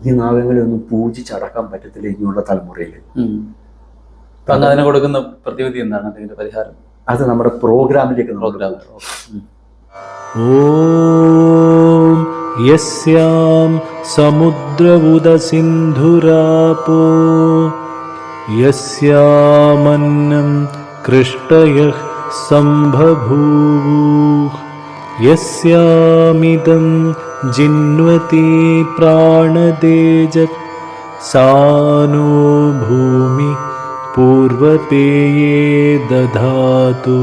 ഈ നാഗങ്ങളെ ഒന്നും പൂജിച്ചടക്കാൻ പറ്റത്തില്ല ഇനിയുള്ള തലമുറയിൽ അതിനെ കൊടുക്കുന്ന പ്രതിവിധി എന്താണ് അതിന്റെ പരിഹാരം? അത് നമ്മുടെ പ്രോഗ്രാമിലേക്ക് പ്രോഗ്രാം ഓം യസ്യാം സമുദ്രവുദ സിന്ധുരാപോ യസ്യാമന്നം കൃഷ്ടയ സംഭൂവൂ യസ്യാമിതം जिन्वति प्राणदेजत् सा नो भूमि पूर्वपेये दधातु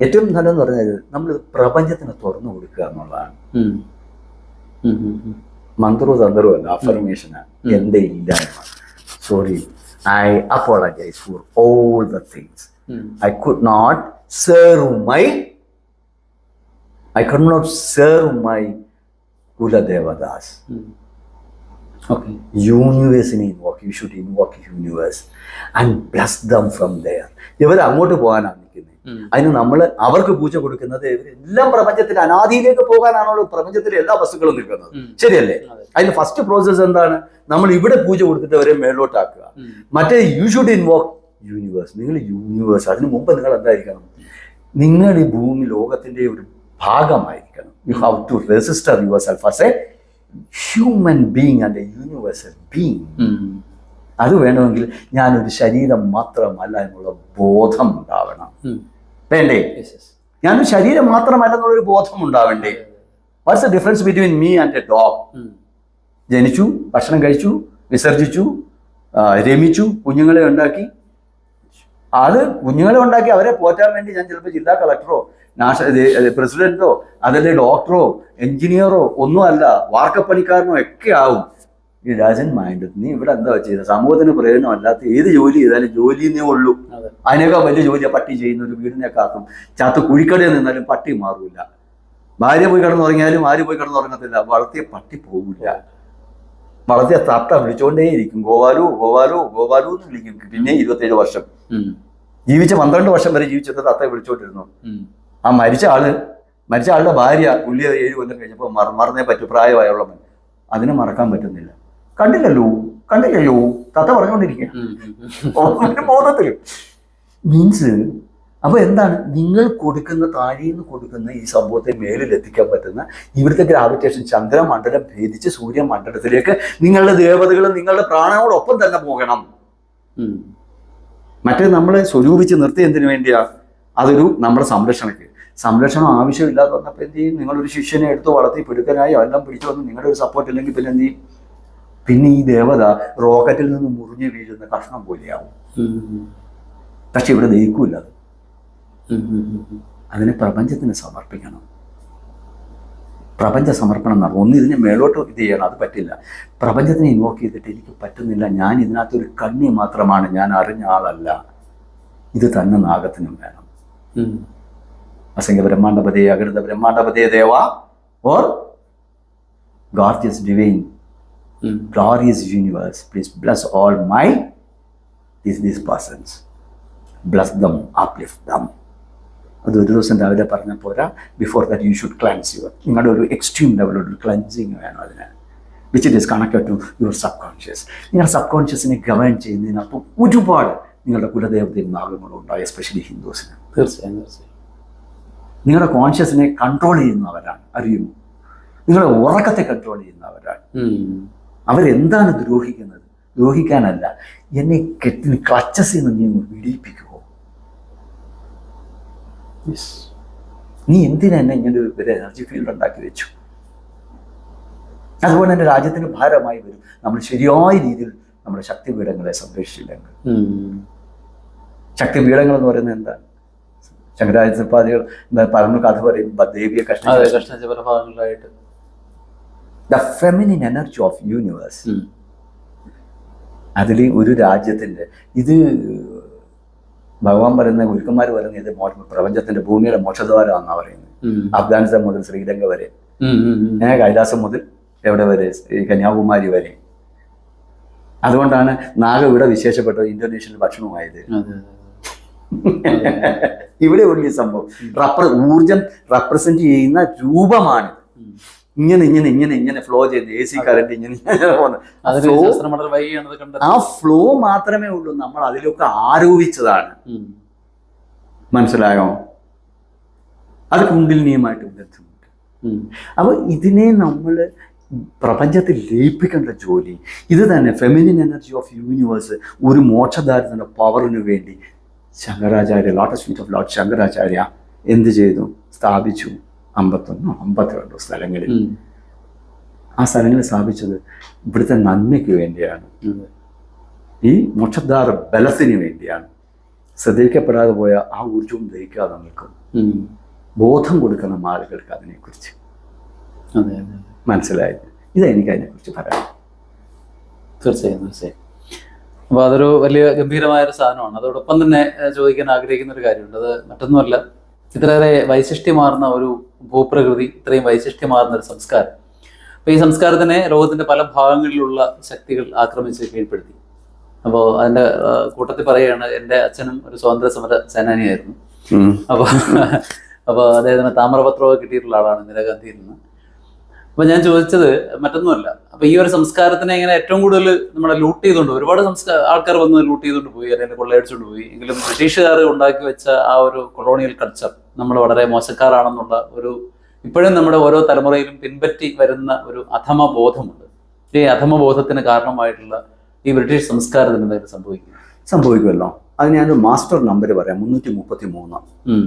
ഏറ്റവും നല്ലതെന്ന് പറഞ്ഞാൽ നമ്മൾ പ്രപഞ്ചത്തിന് തുറന്നു കൊടുക്കുക എന്നുള്ളതാണ് ഉം. ഉം, ഉം, ഉം. മന്ത്രവും തന്ത്രവും അല്ല അഫർമേഷനാണ് എൻ്റെ ഇല്ലായ്മ sorry I apologise for all the things um. I could not serve my I could not serve my Kula Devadas. Um. Okay. യൂണിവേഴ്സിനെ invoke you should invoke universe and bless them from their ഇവർ അങ്ങോട്ട് പോകാനാണ് നിൽക്കുന്നത് ഉം. അതിന് നമ്മൾ അവർക്ക് പൂജ കൊടുക്കുന്നത് എല്ലാം പ്രപഞ്ചത്തിന്റെ അനാദിയിലേക്ക് പോകാനാണല്ലോ പ്രപഞ്ചത്തിലെ എല്ലാ വസ്തുക്കളും നിൽക്കുന്നത്. ശരിയല്ലേ? അതിന് ഫസ്റ്റ് പ്രോസസ് എന്താണ്? നമ്മൾ ഇവിടെ പൂജ കൊടുത്തിട്ട് അവരെ മേലോട്ടാക്കുക. മറ്റേ യു ഷുഡ് ഇൻവോക്ക് യൂണിവേഴ്സ് നിങ്ങൾ യൂണിവേഴ്സ് അതിന് മുമ്പ് നിങ്ങൾ എന്തായിരിക്കണം? നിങ്ങൾ ഈ ഭൂമി ലോകത്തിന്റെ ഒരു ഭാഗമായിരിക്കണം. You have to register yourself as a human being and a universal being. അത് വേണമെങ്കിൽ ഞാനൊരു ശരീരം മാത്രമല്ല എന്നുള്ള ബോധം ഉണ്ടാവണം. വേണ്ടേ? Yes. ശരീരം മാത്രമല്ലെന്നുള്ളൊരു ബോധം ഉണ്ടാവണ്ടേ what's the difference between me and a dog ജനിച്ചു ഭക്ഷണം കഴിച്ചു വിസർജിച്ചു രമിച്ചു കുഞ്ഞുങ്ങളെ ഉണ്ടാക്കി. അത് കുഞ്ഞുങ്ങളെ ഉണ്ടാക്കി അവരെ പോറ്റാൻ വേണ്ടി ഞാൻ ചിലപ്പോൾ ജില്ലാ കളക്ടറോ നാഷണൽ പ്രസിഡന്റോ അതല്ലെ ഡോക്ടറോ എഞ്ചിനീയറോ ഒന്നുമല്ല വാർക്കപ്പണിക്കാരനോ ഒക്കെ ആവും. ഈ രാജൻ മൈൻഡ് നീ ഇവിടെ എന്താ ചെയ്ത സമൂഹത്തിന് പ്രയോജനമല്ലാത്ത ഏത് ജോലി ചെയ്താലും ജോലിന്നേ ഉള്ളൂ. അതെ. അതിനേക്കാൾ വലിയ ജോലിയാണ് പട്ടി ചെയ്യുന്ന ഒരു വീടിനെ കാക്കും. ചാത്ത് കുഴിക്കടയിൽ നിന്നാലും പട്ടി മാറൂല. ഭാര്യ പോയി കിടന്നുറങ്ങിയാലും ആര് പോയി കിടന്നുറങ്ങത്തില്ല. വളർത്തിയ പട്ടി പോകില്ല വളർത്തിയ തത്ത വിളിച്ചുകൊണ്ടേയിരിക്കും ഗോവാലു ഗോവാലു ഗോവാലു എന്ന് വിളിക്കും. പിന്നെ ഇരുപത്തേഴ് വർഷം. ജീവിച്ച പന്ത്രണ്ട് വർഷം വരെ ജീവിച്ചിട്ട് തത്ത വിളിച്ചോണ്ടിരുന്നു. ആ മരിച്ച ആൾ മരിച്ച ആളുടെ ഭാര്യ പുള്ളി ഏഴ് കൊല്ലം കഴിഞ്ഞപ്പോൾ മറ മറന്നേ പറ്റൂ. പ്രായമായുള്ളവൻ. അതിനെ മറക്കാൻ പറ്റുന്നില്ല. കണ്ടില്ലല്ലോ കണ്ടില്ലല്ലോ. തത്ത പറഞ്ഞുകൊണ്ടിരിക്കുക ബോധത്തിൽ മീൻസ് അപ്പൊ എന്താണ്? നിങ്ങൾ കൊടുക്കുന്ന താഴെ നിന്ന് കൊടുക്കുന്ന ഈ സംഭവത്തെ മേലിൽ എത്തിക്കാൻ പറ്റുന്ന ഇവിടുത്തെ ഗ്രാവിറ്റേഷൻ ചന്ദ്രമണ്ഡലം ഭേദിച്ച് സൂര്യമണ്ഡലത്തിലേക്ക് നിങ്ങളുടെ ദേവതകളും നിങ്ങളുടെ പ്രാണനോടൊപ്പം തന്നെ പോകണം. മറ്റേ നമ്മളെ സ്വരൂപിച്ച് നിർത്തി എന്തിനു വേണ്ടിയാ? അതൊരു നമ്മുടെ സംരക്ഷണയ്ക്ക് സംരക്ഷണം ആവശ്യമില്ലാതെ വന്നപ്പോൾ എന്ത് ചെയ്യും? നിങ്ങളൊരു ശിഷ്യനെ എടുത്ത് വളർത്തി പിടുക്കനായി എല്ലാം പിടിച്ചു വന്ന് നിങ്ങളുടെ ഒരു സപ്പോർട്ട് ഇല്ലെങ്കിൽ പിന്നെ എന്ത് ചെയ്യും? പിന്നെ ഈ ദേവത റോക്കറ്റിൽ നിന്ന് മുറിഞ്ഞു വീഴുന്ന കഷ്ണം പോലെയാവും. പക്ഷെ ഇവിടെ ദഹിക്കൂല അത്. അതിനെ പ്രപഞ്ചത്തിന് സമർപ്പിക്കണം പ്രപഞ്ച സമർപ്പണം നടക്കും ഒന്ന് ഇതിനെ മേലോട്ട് ഇത് ചെയ്യണം അത് പറ്റില്ല പ്രപഞ്ചത്തിനെ ഇൻവോക്ക് ചെയ്തിട്ട് എനിക്ക് പറ്റുന്നില്ല ഞാൻ ഇതിനകത്തൊരു കണ്ണി മാത്രമാണ് ഞാൻ അറിഞ്ഞ ആളല്ല ഇത് തന്നെ നാഗത്തിനും വേണം. അസംഖ്യ ബ്രഹ്മാണ്ഡപതേ അകൃത ബ്രഹ്മാണ്ഡപതേ ദേവ or gorgeous divine. Glorious universe, please bless all my these, these persons. Bless them, uplift them. അത് ഒരു ദിവസം രാവിലെ പറഞ്ഞ പോരാ before that you should cleanse your നിങ്ങളുടെ ഒരു എക്സ്ട്രീം ലെവലൊരു ക്ലൻസിങ് വേണം അതിന്. Which it is connected to your subconscious നിങ്ങളുടെ സബ് കോൺഷ്യസിനെ ഗവേൺ ചെയ്യുന്നതിനകത്ത് ഒരുപാട് നിങ്ങളുടെ കുലദേവതയും നാഗങ്ങളും ഉണ്ടാവും എസ്പെഷ്യലി ഹിന്ദുസിന്. തീർച്ചയായും തീർച്ചയായും. നിങ്ങളുടെ കോൺഷ്യസിനെ കൺട്രോൾ ചെയ്യുന്നവരാണ് അറിയുമോ? നിങ്ങളുടെ ഉറക്കത്തെ കൺട്രോൾ ചെയ്യുന്നവരാണ്. അവരെന്താണ് ദ്രോഹിക്കുന്നത്? ദ്രോഹിക്കാനല്ല. എന്നെ കെട്ടിന് ക്ലച്ചസിൽ നിന്ന് നീ ഒന്ന് വിടിയിപ്പിക്കുമോ നീ എന്തിനാ എന്നെ ഇങ്ങനെ ഒരു എനർജി ഫീൽഡ് ഉണ്ടാക്കി വെച്ചു? അതുപോലെ തന്നെ രാജ്യത്തിന് ഭാരമായി വരും. നമ്മൾ ശരിയായ രീതിയിൽ നമ്മുടെ ശക്തിപീഠങ്ങളെ സംരക്ഷിച്ചില്ലെങ്കിൽ. ശക്തിപീഠങ്ങൾ എന്ന് പറയുന്നത് എന്താണ് ശങ്കരാചാര്യപാദികൾ പറഞ്ഞ കഥ പറയും ദേവിയെ അതെ കഷ്ണ കൃഷ്ണ ഭാഗങ്ങളായിട്ട് the feminine energy of universe. അതിൽ ഒരു രാജ്യത്തിന്റെ ഇത് ഭഗവാൻ പറയുന്ന ഗുരുക്കന്മാർ പറയുന്നത് ഇത് മോ പ്രപഞ്ചത്തിന്റെ ഭൂമിയുടെ മോക്ഷദ്വാരമാണെന്നാണ് പറയുന്നത്. അഫ്ഗാനിസ്ഥാൻ മുതൽ ശ്രീലങ്ക വരെ. കൈലാസം മുതൽ എവിടെ വരെ? കന്യാകുമാരി വരെ. അതുകൊണ്ടാണ് നാഗ ഇവിടെ വിശേഷപ്പെട്ടത് ഇന്തോനേഷ്യൻ ഭക്ഷണമായത് ഇവിടെ ഉള്ള സംഭവം. റപ്ര ഊർജം റെപ്രസെന്റ് ചെയ്യുന്ന രൂപമാണ്. ഇങ്ങനെ ഇങ്ങനെ ഇങ്ങനെ ഇങ്ങനെ ഫ്ലോ ചെയ്യുന്നു എ സി കറണ്ട് ഇങ്ങനെ പോകുന്നത്. ആ ഫ്ലോ മാത്രമേ ഉള്ളൂ. നമ്മൾ അതിലൊക്കെ ആരോപിച്ചതാണ്. മനസ്സിലായോ? അത് കുണ്ടിലിനിയുമായിട്ട് ബന്ധമുണ്ട് അപ്പൊ അപ്പോൾ ഇതിനെ നമ്മൾ പ്രപഞ്ചത്തിൽ ലയിപ്പിക്കേണ്ട ജോലി. ഇത് തന്നെ ഫെമിനിൻ എനർജി ഓഫ് യൂണിവേഴ്സ് ഒരു മോക്ഷധാരത്തിന്റെ പവറിന് വേണ്ടി Shankaracharya lotus feet of lot Shankaracharya എന്ത് ചെയ്തു? സ്ഥാപിച്ചു. അമ്പത്തൊന്നോ അമ്പത്തിരണ്ടോ സ്ഥലങ്ങളിൽ. ആ സ്ഥലങ്ങളിൽ സ്ഥാപിച്ചത് ഇവിടുത്തെ നന്മയ്ക്ക് വേണ്ടിയാണ്. ഈ മോക്ഷദ്വാര ബലത്തിന് വേണ്ടിയാണ്. ശ്രദ്ധിക്കപ്പെടാതെ പോയ ആ ഊർജവും ദഹിക്കാതെ നിൽക്കും. ബോധം കൊടുക്കുന്ന ആളുകൾക്ക് അതിനെക്കുറിച്ച്. അതെ അതെ എനിക്ക് ഇതെനിക്ക് അതിനെക്കുറിച്ച് പറയാം തീർച്ചയായും തീർച്ചയായും. അപ്പോൾ അതൊരു വലിയ ഗംഭീരമായ ഒരു സാധനമാണ്. അതോടൊപ്പം തന്നെ ചോദിക്കാൻ ആഗ്രഹിക്കുന്ന ഒരു കാര്യമുണ്ട്. അത് മറ്റൊന്നുമല്ല. ഇത്രയേറെ വൈശിഷ്ട്യമാർന്ന ഒരു ഭൂപ്രകൃതി ഇത്രയും വൈശിഷ്ട്യമാർന്ന ഒരു സംസ്കാരം. അപ്പോൾ ഈ സംസ്കാരത്തിനെ ലോകത്തിന്റെ പല ഭാഗങ്ങളിലുള്ള ശക്തികൾ ആക്രമിച്ച് കീഴ്പ്പെടുത്തി. അപ്പോൾ അതിന്റെ കൂട്ടത്തിൽ പറയുകയാണ് എന്റെ അച്ഛനും ഒരു സ്വാതന്ത്ര്യ സമര സേനാനിയായിരുന്നു അപ്പോൾ അപ്പോൾ അദ്ദേഹത്തിന് താമ്രപത്രമൊക്കെ കിട്ടിയിട്ടുള്ള ആളാണ് ഇന്ദിരാഗാന്ധിയിൽ നിന്ന്. അപ്പൊ ഞാൻ ചോദിച്ചത് മറ്റൊന്നുമല്ല. അപ്പൊ ഈ ഒരു സംസ്കാരത്തിനെ ഇങ്ങനെ ഏറ്റവും കൂടുതൽ നമ്മളെ ലൂട്ട് ചെയ്തുകൊണ്ട് ഒരുപാട് സംസ്കാര ആൾക്കാർ വന്ന് ലൂട്ട് ചെയ്തുകൊണ്ട് പോയി അല്ലെങ്കിൽ കൊള്ളയടിച്ചുകൊണ്ട് പോയി. എങ്കിലും ബ്രിട്ടീഷുകാർ ഉണ്ടാക്കി വെച്ച ആ ഒരു കൊളോണിയൽ കൾച്ചർ നമ്മൾ വളരെ മോശക്കാരാണെന്നുള്ള ഒരു ഇപ്പോഴും നമ്മുടെ ഓരോ തലമുറയിലും പിൻപറ്റി വരുന്ന ഒരു അധമ ബോധമുണ്ട് ഈ അധമ ബോധത്തിന് കാരണമായിട്ടുള്ള ഈ ബ്രിട്ടീഷ് സംസ്കാരത്തിന് എന്തെങ്കിലും സംഭവിക്കും? സംഭവിക്കുമല്ലോ. അത് ഞാനൊരു മാസ്റ്റർ നമ്പർ പറയാം. മുന്നൂറ്റി മുപ്പത്തി മൂന്ന്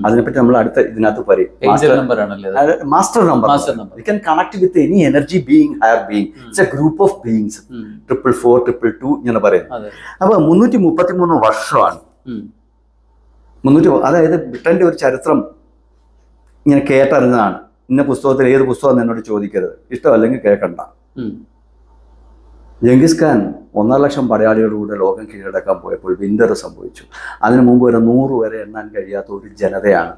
അതിനെപ്പറ്റി നമ്മൾ അടുത്ത ഇതിനകത്ത് പറയും. Master number. You can connect with any energy being higher being it's a group of beings. Triple four triple two ഇങ്ങനെ പറയും. അപ്പൊ മുന്നൂറ്റി മുപ്പത്തി മൂന്ന് വർഷമാണ്. മുന്നൂറ്റി അതായത് ബ്രിട്ടന്റെ ഒരു ചരിത്രം ഇങ്ങനെ കേട്ടറിഞ്ഞതാണ്. ഇന്ന പുസ്തകത്തിൽ ഏത് പുസ്തകം എന്നോട് ചോദിക്കരുത്. ഇഷ്ടമല്ലെങ്കിൽ കേൾക്കണ്ട. ജംഗിസ് ഖാൻ ഒന്നര ലക്ഷം പടയാളികളോട് ലോകം കീഴടക്കാൻ പോയപ്പോൾ വിന്റർ സംഭവിച്ചു. അതിനു മുമ്പ് ഒരു നൂറ് വരെ എണ്ണാൻ കഴിയാത്ത ഒരു ജനതയാണ്.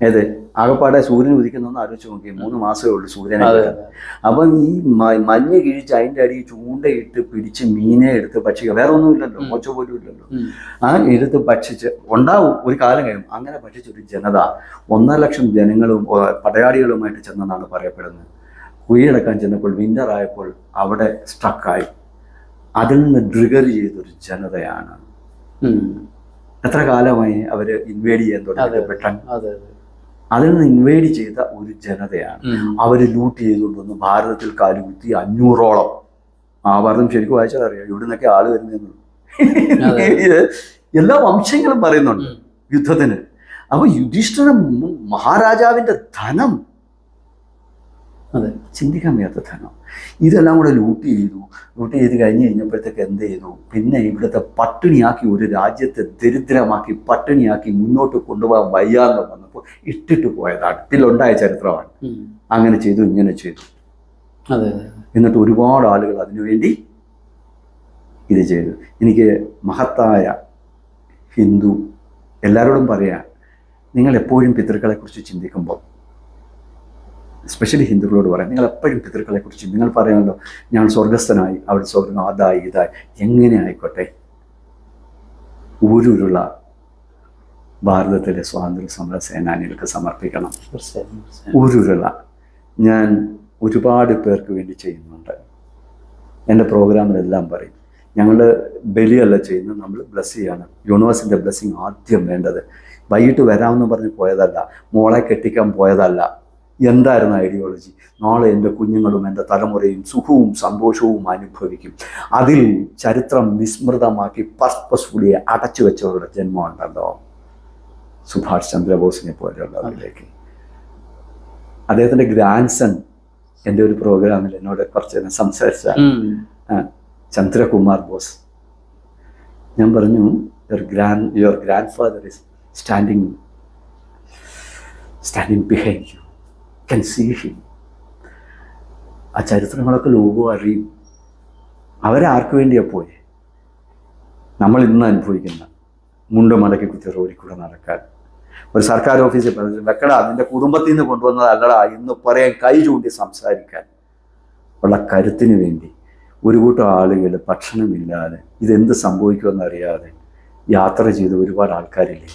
ഏത്? ആകപ്പാടെ സൂര്യൻ ഉദിക്കുന്നൊന്ന് ആലോചിച്ച് നോക്കി. മൂന്ന് മാസമേ ഉള്ളൂ സൂര്യനെ അപ്പം ഈ മഞ്ഞ് കിഴിച്ച് അതിന്റെ അടിയിൽ ചൂണ്ടയിട്ട് പിടിച്ച് മീനെ എടുത്ത് ഭക്ഷിക്കുക. വേറെ ഒന്നുമില്ലല്ലോ ഉം. മോച്ച പോലും ഇല്ലല്ലോ. ആ എടുത്ത് ഭക്ഷിച്ച് ഉണ്ടാവും ഒരു കാലം കഴിയും. അങ്ങനെ ഭക്ഷിച്ചൊരു ജനത ഒന്നര ലക്ഷം ജനങ്ങളും പടയാളികളുമായിട്ട് ചെന്നെന്നാണ് പറയപ്പെടുന്നത്. കുഴിയടക്കാൻ ചെന്നപ്പോൾ വിന്റർ ആയപ്പോൾ അവിടെ സ്ട്രക്കായി. അതിൽ നിന്ന് ട്രിഗർ ചെയ്തൊരു ജനതയാണ്. എത്ര കാലമായി അവർ ഇൻവേഡ് ചെയ്യാൻ. തുടങ്ങി ബ്രിട്ടൻ അതിൽ നിന്ന് ഇൻവേഡ് ചെയ്ത ഒരു ജനതയാണ്. അവർ അവർ ലൂട്ട് ചെയ്തുകൊണ്ടുവന്ന് ഭാരതത്തിൽ കാലുകുത്തി അഞ്ഞൂറോളം. ആ ഭാരതം ശരിക്കും വായിച്ചാൽ അറിയാം. ഇവിടെ നിന്നൊക്കെ ആൾ വരുന്ന. എല്ലാ വംശങ്ങളും പറയുന്നുണ്ട്. യുദ്ധത്തിന്. അപ്പൊ യുധിഷ്ഠിര മഹാരാജാവിന്റെ ധനം അതെ ചിന്തിക്കാൻ വയ്യാത്ത ധനം. ഇതെല്ലാം കൂടെ ലൂട്ട് ചെയ്തു. ലൂട്ട് ചെയ്ത് കഴിഞ്ഞ് കഴിഞ്ഞപ്പോഴത്തേക്ക് എന്ത് ചെയ്തു? പിന്നെ ഇവിടുത്തെ പട്ടിണിയാക്കി ഒരു രാജ്യത്തെ ദരിദ്രമാക്കി പട്ടിണിയാക്കി മുന്നോട്ട് കൊണ്ടുപോകാൻ വയ്യാന്ന് വന്നപ്പോൾ ഇട്ടിട്ട് പോയതാണ്. ഇതിലുണ്ടായ ചരിത്രമാണ്. അങ്ങനെ ചെയ്തു ഇങ്ങനെ ചെയ്തു. അതെ എന്നിട്ട് ഒരുപാട് ആളുകൾ അതിനുവേണ്ടി ഇത് ചെയ്തു. എനിക്ക് മഹത്തായ ഹിന്ദു എല്ലാവരോടും പറയാം നിങ്ങൾ എപ്പോഴും പിതൃക്കളെക്കുറിച്ച് ചിന്തിക്കുമ്പോൾ എസ്പെഷ്യലി ഹിന്ദുക്കളോട് പറയാം. നിങ്ങൾ എപ്പോഴും പിതൃക്കളെ കുറിച്ച് നിങ്ങൾ പറയാമല്ലോ ഞാൻ സ്വർഗസ്ഥനായി അവിടെ സ്വർഗം അതായി ഇതായി. എങ്ങനെ ആയിക്കോട്ടെ? ഊരൂരുള്ള ഭാരതത്തിലെ സ്വാതന്ത്ര്യ സമര സേനാനികൾക്ക് സമർപ്പിക്കണം. തീർച്ചയായും. ഞാൻ ഒരുപാട് പേർക്ക് വേണ്ടി ചെയ്യുന്നുണ്ട്. എന്റെ പ്രോഗ്രാമിലെല്ലാം പറയും ഞങ്ങൾ ബലിയല്ല ചെയ്യുന്നത് നമ്മൾ ബ്ലസ് ചെയ്യാണ്. യൂണിവേഴ്സിന്റെ ബ്ലെസ്സിങ് ആദ്യം വേണ്ടത്. വൈകിട്ട് വരാമെന്ന് പറഞ്ഞ് പോയതല്ല മോളെ കെട്ടിക്കാൻ പോയതല്ല. എന്തായിരുന്നു ഐഡിയോളജി നാളെ എന്റെ കുഞ്ഞുങ്ങളും എന്റെ തലമുറയും സുഖവും സന്തോഷവും അനുഭവിക്കും. അതിൽ ചരിത്രം വിസ്മൃതമാക്കി പർപ്പസ്ഫുള്ളി അടച്ചു വെച്ചവരുടെ ജന്മം ഉണ്ടല്ലോ സുഭാഷ് ചന്ദ്രബോസിനെ പോലെയുള്ളവരിലേക്ക് അദ്ദേഹത്തിന്റെ ഗ്രാൻഡ്സൺ എന്റെ ഒരു പ്രോഗ്രാമിൽ എന്നോട് കുറച്ച് നേരം സംസാരിച്ച ചന്ദ്രകുമാർ ബോസ്. ഞാൻ പറഞ്ഞു your grand your grandfather is standing standing behind you can see him ആ ചരിത്രങ്ങളൊക്കെ ലോകം അറിയും. അവരാർക്ക് വേണ്ടിയാ പോയെ? നമ്മൾ ഇന്ന് അനുഭവിക്കുന്ന മുണ്ട മടക്കി കുത്തി റോഡിൽ കൂടെ നടക്കാൻ. ഒരു സർക്കാർ ഓഫീസിൽ പറഞ്ഞു വെക്കടാ നിന്റെ കുടുംബത്തിൽ നിന്ന് കൊണ്ടുവന്നതല്ലടാ ഇന്ന് പറയാൻ കൈ ചൂണ്ടി സംസാരിക്കാൻ. ഉള്ള കരുത്തിന് വേണ്ടി ഒരു കൂട്ടം ആളുകൾ ഭക്ഷണമില്ലാതെ ഇതെന്ത് സംഭവിക്കുമെന്ന് അറിയാതെ യാത്ര ചെയ്ത ഒരുപാട് ആൾക്കാരില്ലേ?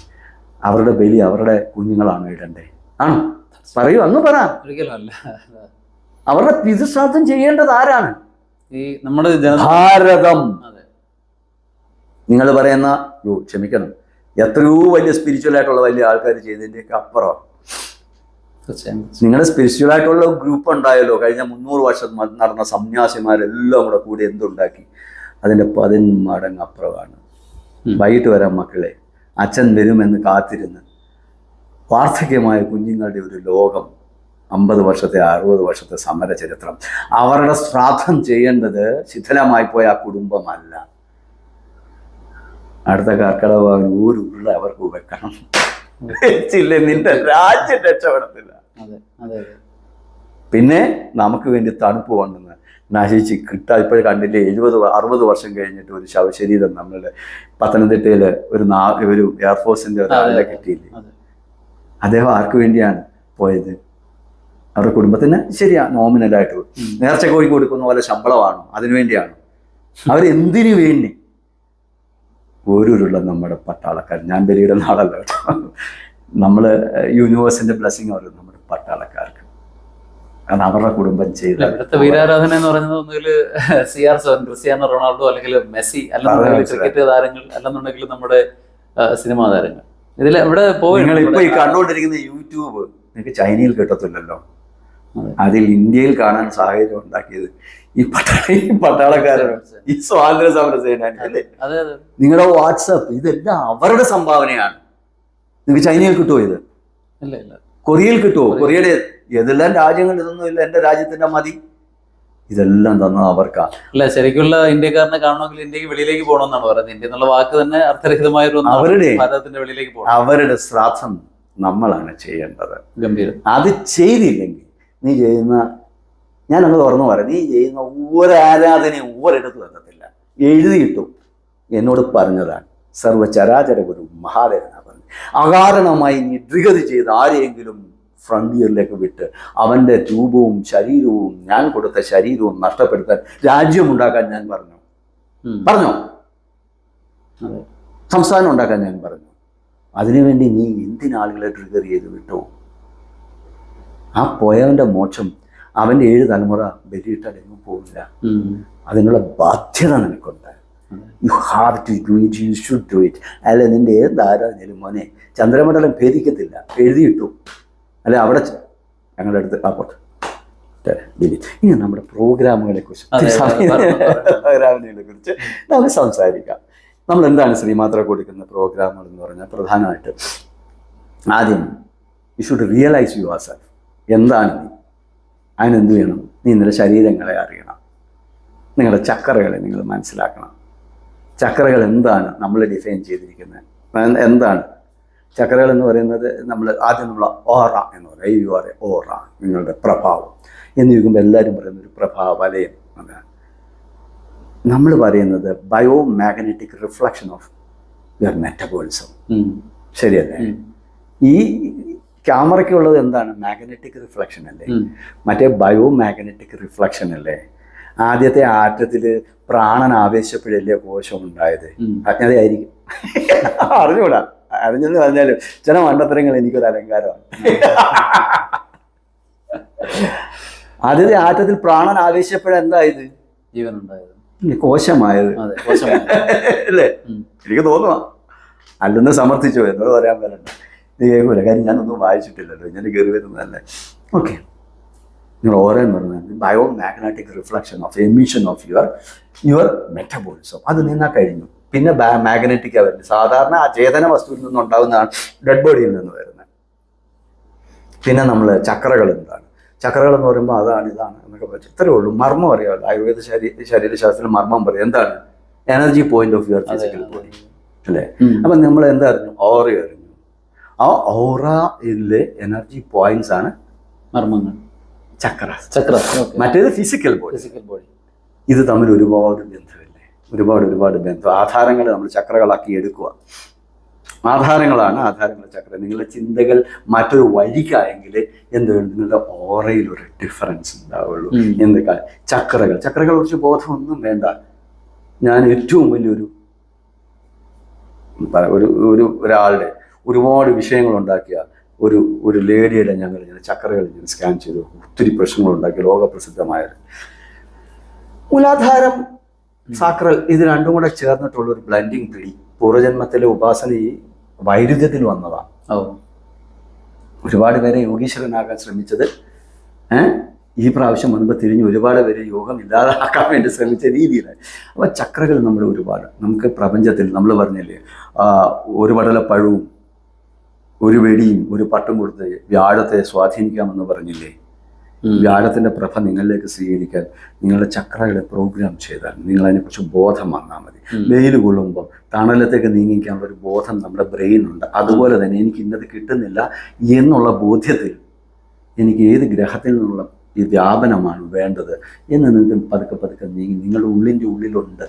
അവരുടെ ബലി അവരുടെ കുഞ്ഞുങ്ങളാണ് ഇടണ്ടേ? ആണോ? പറയൂ അങ്ങ് പറ. ഒരിക്കലല്ല അല്ല അവരുടെ പിതൃശ്രാദ്ധം ചെയ്യേണ്ടത് ആരാണ്? ഈ നമ്മുടെ ഭാരതം. നിങ്ങൾ പറയുന്ന യോ ക്ഷമിക്കണം. എത്രയോ വലിയ സ്പിരിച്വൽ ആയിട്ടുള്ള വലിയ ആൾക്കാർ ചെയ്തതിന്റെയൊക്കെ അപ്പുറം. നിങ്ങളുടെ സ്പിരിച്വൽ ആയിട്ടുള്ള ഗ്രൂപ്പ് ഉണ്ടായല്ലോ. കഴിഞ്ഞ മുന്നൂറ് വർഷം നടന്ന സന്യാസിമാരെല്ലാം കൂടെ കൂടി എന്തുണ്ടാക്കി? അതിന്റെ പതിന്മടങ്ങ് അപ്പുറമാണ്. വൈകിട്ട് വരാം മക്കളെ. അച്ഛൻ വരുമെന്ന് കാത്തിരുന്ന്. വാർദ്ധക്യമായ കുഞ്ഞുങ്ങളുടെ ഒരു ലോകം അമ്പത് വർഷത്തെ അറുപത് വർഷത്തെ സമര ചരിത്രം അവരുടെ ശ്രാദ്ധം ചെയ്യേണ്ടത് ശിഥിലമായി പോയ ആ കുടുംബമല്ല. അടുത്ത കർക്കിടക ഒരു ഉരുള അവർക്ക് വെക്കണം. വെച്ചില്ലേ നിന്റെ രാജ്യം രക്ഷപ്പെടത്തില്ല. അതെ അതെ അതെ. പിന്നെ നമുക്ക് വേണ്ടി തണുപ്പ് കൊണ്ടുവന്ന് നശിച്ച് കിട്ടാ ഇപ്പോൾ കണ്ടില്ലേ എഴുപത് അറുപത് വർഷം കഴിഞ്ഞിട്ട് ഒരു ശവശരീരം നമ്മളുടെ പത്തനംതിട്ടയിൽ ഒരു നാ ഒരു എയർഫോഴ്സിന്റെ ഒരാളെ. കിട്ടിയില്ലേ? അദ്ദേഹം ആർക്ക് വേണ്ടിയാണ് പോയത്? അവരുടെ കുടുംബത്തിന് ശരിയാ നോമിനലായിട്ട്. നേർച്ച കോഴി കൊടുക്കുന്ന പോലെ ശമ്പളമാണോ? അതിനു വേണ്ടിയാണോ? അവരെന്തിനു വേണ്ടി? ഓരോരുള്ള നമ്മുടെ പട്ടാളക്കാർ. ഞാൻ ബലിയുടെ നാളല്ല കേട്ടോ. നമ്മൾ യൂണിവേഴ്സിന്റെ ബ്ലെസ്സിങ് അവർ നമ്മുടെ പട്ടാളക്കാർക്ക്. കാരണം അവരുടെ കുടുംബം ചെയ്ത ഇവിടുത്തെ വീരാരാധന എന്ന് പറയുന്നത് ഒന്നുകിൽ C R seven Cristiano Ronaldo അല്ലെങ്കിൽ മെസ്സി അല്ലെന്നുണ്ടെങ്കിൽ. ക്രിക്കറ്റ് താരങ്ങൾ അല്ലെന്നുണ്ടെങ്കിൽ നമ്മുടെ സിനിമാ താരങ്ങൾ. ഇതിൽ ഇവിടെ പോയി? നിങ്ങൾ ഇപ്പൊ ഈ കണ്ടുകൊണ്ടിരിക്കുന്ന യൂട്യൂബ് നിങ്ങൾക്ക് ചൈനയിൽ കിട്ടത്തില്ലല്ലോ. അതിൽ ഇന്ത്യയിൽ കാണാൻ സാഹചര്യം ഉണ്ടാക്കിയത് ഈ പട്ടാള ഈ പട്ടാളക്കാരാണ് ഈ സ്വാതന്ത്ര്യ സമര സേനാനി അല്ലേ നിങ്ങളുടെ വാട്സപ്പ് ഇതെല്ലാം അവരുടെ സംഭാവനയാണ്. നിങ്ങൾക്ക് ചൈനയിൽ കിട്ടുമോ ഇത്? കൊറിയയിൽ കിട്ടുമോ കൊറിയയുടെ ഏതെല്ലാം രാജ്യങ്ങൾ ഇതൊന്നും ഇല്ല എന്റെ രാജ്യത്തിന്റെ മതി. ഇതെല്ലാം തന്നത് അവർക്കാണ് അല്ല ശരിക്കുള്ള ഇന്ത്യക്കാരനെ കാണണമെങ്കിൽ ഇന്ത്യയ്ക്ക് വെളിയിലേക്ക് പോകണമെന്നാണ് പറയുന്നത്. ഇന്ത്യ എന്നുള്ള വാക്ക് തന്നെ അർത്ഥരഹിതമായ. അവരുടെ ഭാരതത്തിന്റെ വെളിയിലേക്ക് പോകണം. അവരുടെ ശ്രാദ്ധം നമ്മളാണ് ചെയ്യേണ്ടത്. ഗംഭീരം. അത് ചെയ്തില്ലെങ്കിൽ നീ ചെയ്യുന്ന ഞാൻ അങ്ങ് തുറന്നു പറയാം. നീ ചെയ്യുന്ന ഒരാരാധനയും ഒരിടത്തും എത്തത്തില്ല. എഴുതിയിട്ടും എന്നോട് പറഞ്ഞതാണ്. സർവചരാചര ഗുരു മഹാദേവനാ പറഞ്ഞു അകാരണമായി നീ ചെയ്ത് ആരെയെങ്കിലും ഫ്രണ്ടിയറിലേക്ക് വിട്ട് അവന്റെ രൂപവും ശരീരവും ഞാൻ കൊടുത്ത ശരീരവും നഷ്ടപ്പെടുത്താൻ രാജ്യമുണ്ടാക്കാൻ ഞാൻ പറഞ്ഞു. പറഞ്ഞോ. സംസ്ഥാനം ഉണ്ടാക്കാൻ ഞാൻ പറഞ്ഞു. അതിനുവേണ്ടി നീ എന്തിനാളുകളെ ട്രിഗർ ചെയ്ത് വിട്ടു? ആ പോയവന്റെ മോക്ഷം അവന്റെ ഏഴ് തലമുറ ബലിയിട്ടാൽ എങ്ങും പോകില്ല. അതിനുള്ള ബാധ്യത നിനക്കുണ്ട്. You have to do it you should do it അല്ല നിന്റെ ഏത് ആരാധനയിലും മോനെ ചന്ദ്രമണ്ഡലം ഭേദിക്കത്തില്ല. എഴുതിയിട്ടു. അല്ല അവിടെ ഞങ്ങളുടെ അടുത്ത് ആ പോട്ടെ. ഡിലീറ്റ് ഇനി നമ്മുടെ പ്രോഗ്രാമുകളെ കുറിച്ച് പ്രോഗ്രാമിനെ കുറിച്ച് നമുക്ക് സംസാരിക്കാം. നമ്മൾ എന്താണ് ശ്രീമാത്ര കൊടുക്കുന്ന പ്രോഗ്രാമുകൾ എന്ന് പറഞ്ഞാൽ പ്രധാനമായിട്ട് ആദ്യം you should realise you are self എന്താണ് നീ? അതിനെന്ത് വേണം? നീ നിന്റെ ശരീരങ്ങളെ അറിയണം. നിങ്ങളുടെ ചക്രകളെ നിങ്ങൾ മനസ്സിലാക്കണം. ചക്രകൾ എന്താണ് നമ്മൾ ഡിഫൈൻ ചെയ്തിരിക്കുന്നത്? എന്താണ്? ചക്രകൾ എന്ന് പറയുന്നത് നമ്മൾ ആദ്യം നമ്മൾ ഓറ എന്ന് പറയും. യു ആർ എ ഓറ നിങ്ങളുടെ പ്രഭാവം. എന്ന് ചോദിക്കുമ്പോൾ എല്ലാവരും പറയുന്ന ഒരു പ്രഭാവ വലയം അതാണ്. നമ്മൾ പറയുന്നത് bio magnetic reflection of your metabolism ശരിയല്ലേ. ഈ ക്യാമറയ്ക്കുള്ളത് എന്താണ്? മാഗ്നറ്റിക് റിഫ്ലക്ഷൻ അല്ലേ. മറ്റേ ബയോ മാഗ്നറ്റിക് റിഫ്ലക്ഷൻ അല്ലേ? ആദ്യത്തെ ആറ്റത്തിൽ പ്രാണൻ ആവേശപ്പെടല്ലേ കോശം ഉണ്ടായത്. അജ്ഞതയായിരിക്കും അറിഞ്ഞൂടാ അറിഞ്ഞെന്ന് പറഞ്ഞാലും ചില മണ്ടത്തരങ്ങൾ എനിക്കൊരു അലങ്കാരമാണ്. അതിന് ആറ്റത്തിൽ പ്രാണൻ ആവേശപ്പെടാൻ എന്തായത് ജീവൻ ഉണ്ടായത് കോശമായത്. അല്ലേ? എനിക്ക് തോന്നുക അല്ലെന്ന് സമർത്ഥിച്ചു എന്നോട് പറയാൻ പറ്റണ്ട നീ കേൾക്കൂല കാര്യം ഞാനൊന്നും വായിച്ചിട്ടില്ലല്ലോ ഞാൻ കയറി വരുന്നതല്ലേ. ഓക്കെ. നിങ്ങൾ ഓരോ പറഞ്ഞു പറഞ്ഞാൽ bio magnetic reflection of emission of your your metabolism. അത് നിന്നാ കഴിഞ്ഞു. പിന്നെ മാഗ്നറ്റിക് വരുന്നത് സാധാരണ അചേതന വസ്തുവിൽ നിന്നുണ്ടാകുന്നതാണ് ഡെഡ് ബോഡിയിൽ നിന്ന് വരുന്നത്. പിന്നെ നമ്മൾ ചക്രകൾ എന്താണ്? ചക്രകൾ എന്ന് പറയുമ്പോൾ അതാണ് ഇതാണ് എന്നൊക്കെ പറഞ്ഞു ഇത്രയേ ഉള്ളൂ. മർമ്മം അറിയാമല്ലോ ആയുർവേദ ശരീ ശരീരശാസ്ത്രത്തിൽ മർമ്മം പറയും. എന്താണ്? Energy point of your physical body അല്ലേ? അപ്പൊ നമ്മൾ എന്താ അറിഞ്ഞു ഓറ അറിഞ്ഞു. ആ ഓറയിലെ എനർജി പോയിന്റ്സ് ആണ് മർമ്മങ്ങൾ. ചക്ര. ചക്ര മറ്റേത് ഫിസിക്കൽ ബോഡി ഫിസിക്കൽ ബോഡി ഇത് തമ്മിൽ ഒരുപാട് ബന്ധമില്ലേ. ഒരുപാട് ഒരുപാട് ബന്ധം. ആധാരങ്ങൾ നമ്മൾ ചക്രകളാക്കി എടുക്കുക ആധാരങ്ങളാണ് ആധാരങ്ങൾ ചക്രം. നിങ്ങളുടെ ചിന്തകൾ മറ്റൊരു വഴിക്കായെങ്കിൽ എന്ത് നിങ്ങളുടെ ഓറയിൽ ഒരു ഡിഫറൻസ് ഉണ്ടാവുള്ളൂ. എന്തൊക്കെ? ചക്രകൾ. ചക്രകളെ കുറിച്ച് ബോധമൊന്നും വേണ്ട. ഞാൻ ഏറ്റവും വലിയൊരു ഒരു ഒരു ഒരാളുടെ ഒരുപാട് വിഷയങ്ങൾ ഉണ്ടാക്കിയ ഒരു ഒരു ലേഡിയുടെ ഞങ്ങൾ ഇങ്ങനെ ചക്രകൾ ഇങ്ങനെ സ്കാൻ ചെയ്തു. ഒത്തിരി പ്രശ്നങ്ങൾ ഉണ്ടാക്കി ലോകപ്രസിദ്ധമായത്. മൂലാധാരം സാക്രൽ ഇത് രണ്ടും കൂടെ ചേർന്നിട്ടുള്ള ഒരു ബ്ലൻഡിങ് പിടി പൂർവജന്മത്തിലെ ഉപാസന ഈ വൈരുദ്ധ്യത്തിൽ വന്നതാണ് ഓ. ഒരുപാട് പേരെ യോഗീശ്വരനാകാൻ ശ്രമിച്ചത് ഈ പ്രാവശ്യം വന്നപ്പോൾ തിരിഞ്ഞ് ഒരുപാട് പേര് യോഗം ഇല്ലാതാക്കാൻ വേണ്ടി ശ്രമിച്ച രീതിയിലാണ് അപ്പോൾ ചക്രകൾ നമ്മൾ ഒരുപാട് നമുക്ക് പ്രപഞ്ചത്തിൽ നമ്മൾ പറഞ്ഞില്ലേ ഒരു പടല പഴവും ഒരു വെടിയും ഒരു പട്ടും കൊടുത്ത് വ്യാഴത്തെ സ്വാധീനിക്കാമെന്ന് പറഞ്ഞില്ലേ. വ്യാഴത്തിന്റെ പ്രഭ നിങ്ങളിലേക്ക് സ്വീകരിക്കാൻ നിങ്ങളുടെ ചക്രകളെ പ്രോഗ്രാം ചെയ്താൽ നിങ്ങൾ അതിനെക്കുറിച്ച് ബോധം വന്നാൽ മതി. വെയിൽ കൊള്ളുമ്പോൾ തണലത്തേക്ക് നീങ്ങിക്കാനുള്ള ഒരു ബോധം നമ്മുടെ ബ്രെയിനുണ്ട് അതുപോലെ തന്നെ എനിക്ക് ഇന്നത് കിട്ടുന്നില്ല എന്നുള്ള ബോധ്യത്തിൽ എനിക്ക് ഏത് ഗ്രഹത്തിൽ നിന്നുള്ള ഈ വ്യാപനമാണ് വേണ്ടത് എന്ന് നിങ്ങൾക്ക് പതുക്കെ പതുക്കെ നീങ്ങി നിങ്ങളുടെ ഉള്ളിന്റെ ഉള്ളിലുണ്ട്.